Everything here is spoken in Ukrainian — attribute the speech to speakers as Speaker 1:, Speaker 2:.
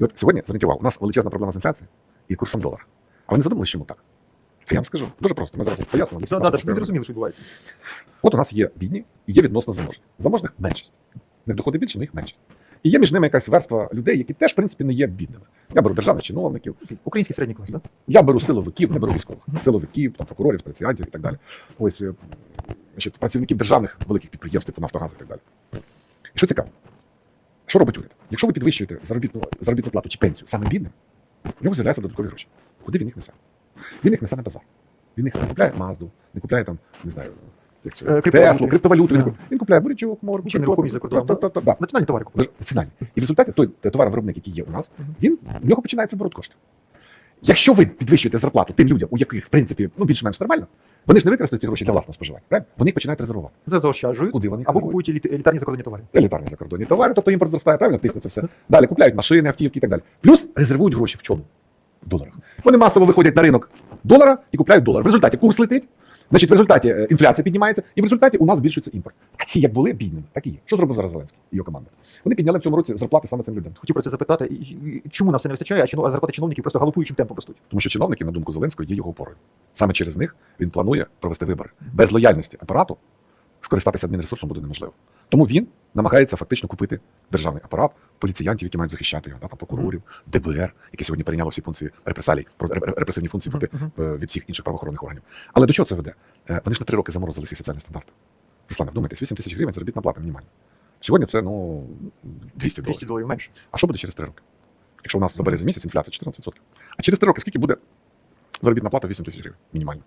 Speaker 1: І от сьогодні, зверніть увагу, у нас величезна проблема з інфляцією і курсом долара. А ви не задумались, чому так? А я вам скажу, дуже просто, ми зараз пояснимо.
Speaker 2: Да, да, щоб розуміли, що відбувається.
Speaker 1: От у нас є бідні і є відносно заможні. Заможних меншість. В них доходи більше, але їх меншість. І є між ними якась верства людей, які теж, в принципі, не є бідними. Я беру державних чиновників,
Speaker 2: Український середній клас, так?
Speaker 1: я беру силовиків, не беру військових, силовиків, там, прокурорів, поліціянтів і так далі. Ось е, значить, працівників державних великих підприємств, типу Нафтогаз і так далі. І що цікаво, що робить уряд? Якщо ви підвищуєте заробітну, заробітну плату чи пенсію саме бідним, у нього з'являються додаткові гроші. Куди він їх несе? Він їх несе на базар. Він їх не купляє Мазду, не купляє там, не знаю, як це,
Speaker 2: Е.
Speaker 1: Теслу, криптовалюту. Він
Speaker 2: Да.
Speaker 1: купує- Він купляє бурячок, морку,
Speaker 2: Чи нерухомість за
Speaker 1: Так, так, так, так.
Speaker 2: Національні товари купують.
Speaker 1: Національні. І в результаті той товаровиробник, який є у нас, він в нього починається оборот коштів. Якщо ви підвищуєте зарплату тим людям, у яких в принципі ну більш-менш нормально, вони ж не використають ці гроші для власного споживання. Правильно? Вони їх починають резервувати.
Speaker 2: Це заощаджують.
Speaker 1: Куди вони
Speaker 2: Або купують еліт- елітарні закордонні товари.
Speaker 1: елітарні закордонні товари, тобто імпорт зростає, правильно тисне це все. Далі купляють машини, автівки і так далі. Плюс резервують гроші в чому? В доларах. Вони масово виходять на ринок долара і купляють долар. В результаті курс летить. Значить, в результаті е, інфляція піднімається, і в результаті у нас збільшується імпорт. А ці як були бідними, так і є. Що зробив зараз Зеленський і його команда? Вони підняли в цьому році зарплати саме цим людям.
Speaker 2: Хотів про це запитати, і- і- і чому нам все не вистачає, а чино- а зарплати чиновників просто галопуючим темпом ростуть.
Speaker 1: Тому що чиновники, на думку Зеленського, є його опорою. Саме через них він планує провести вибори. Без лояльності апарату скористатися адмінресурсом буде неможливо. Тому він намагається фактично купити державний апарат, поліціянтів, які мають захищати його, да, там, прокурорів, ДБР, які сьогодні перейняло всі функції репресалій, репресивні функції проти е, від всіх інших правоохоронних органів. Але до чого це веде? Е, Вони ж на три роки заморозили всі соціальні стандарти. Руслане, вдумайтесь, 8 тисяч гривень заробітна плата мінімальна. Сьогодні це ну 200 доларів.
Speaker 2: 200 доларів менше.
Speaker 1: А що буде через 3 роки? Якщо у нас за березень місяць інфляція 14%. А через 3 роки скільки буде заробітна плата 8 тисяч гривень мінімально?